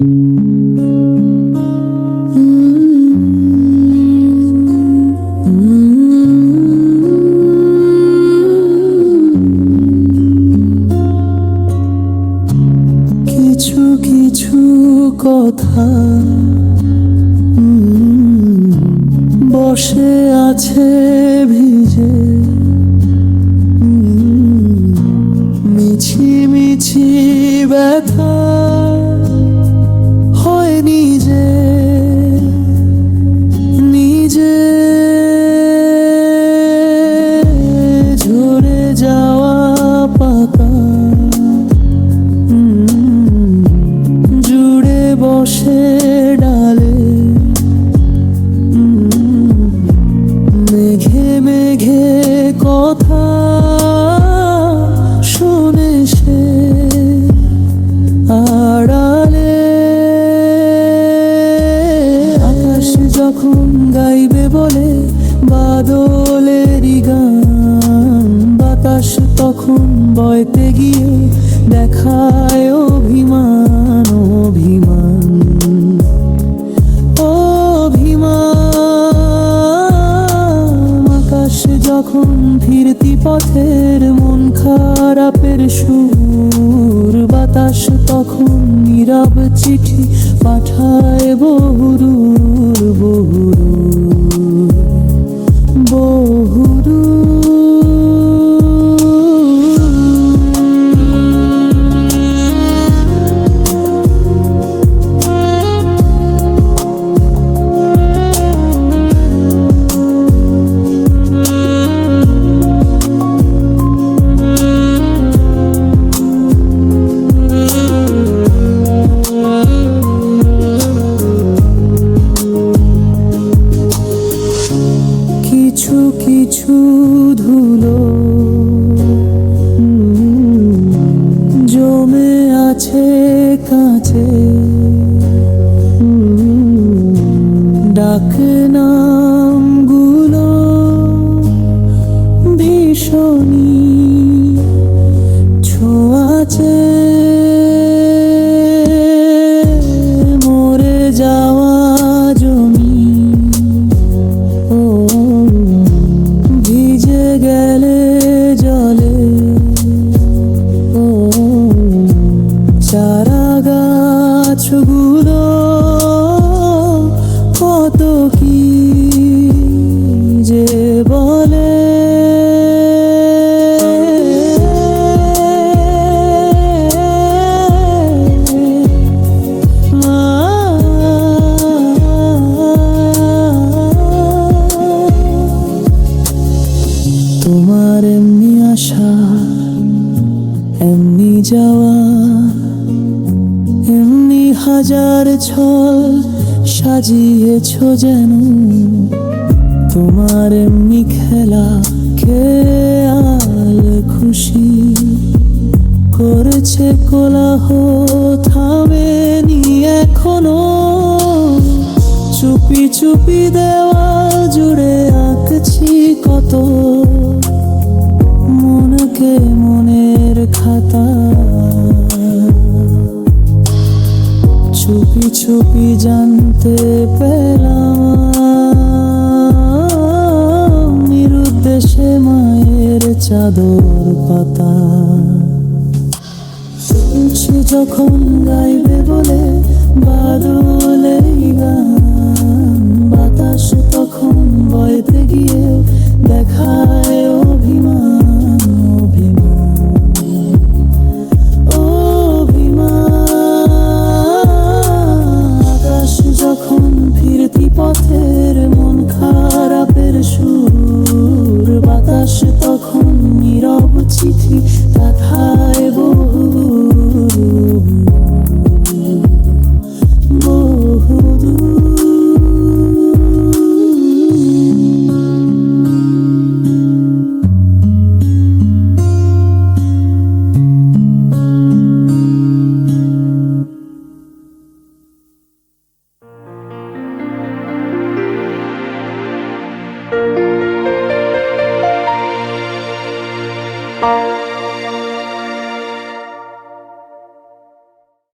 কিছু কিছু কথা বসে আছে ভিজে মিছি মিছি ব্যথা। পথের মন খারাপের সুর বাতাস তখন নীরব চিঠি পাঠায় বহুদূর তোমার এমনি আশা, এমনি যাওয়া, এমনি হাজার ছল সাজিয়েছ যেন। তোমার এমনি খেলা, খেয়াল খুশি করেছে কোলাহ থামেনি এখনও। চুপি চুপি দেওয়াল চুপি চুপি জানতে পেলাম। নিরুদ্দেশে মায়ের চাদর পাতা। তুলছি যখন গাইবে বলে বাদলেই গান। city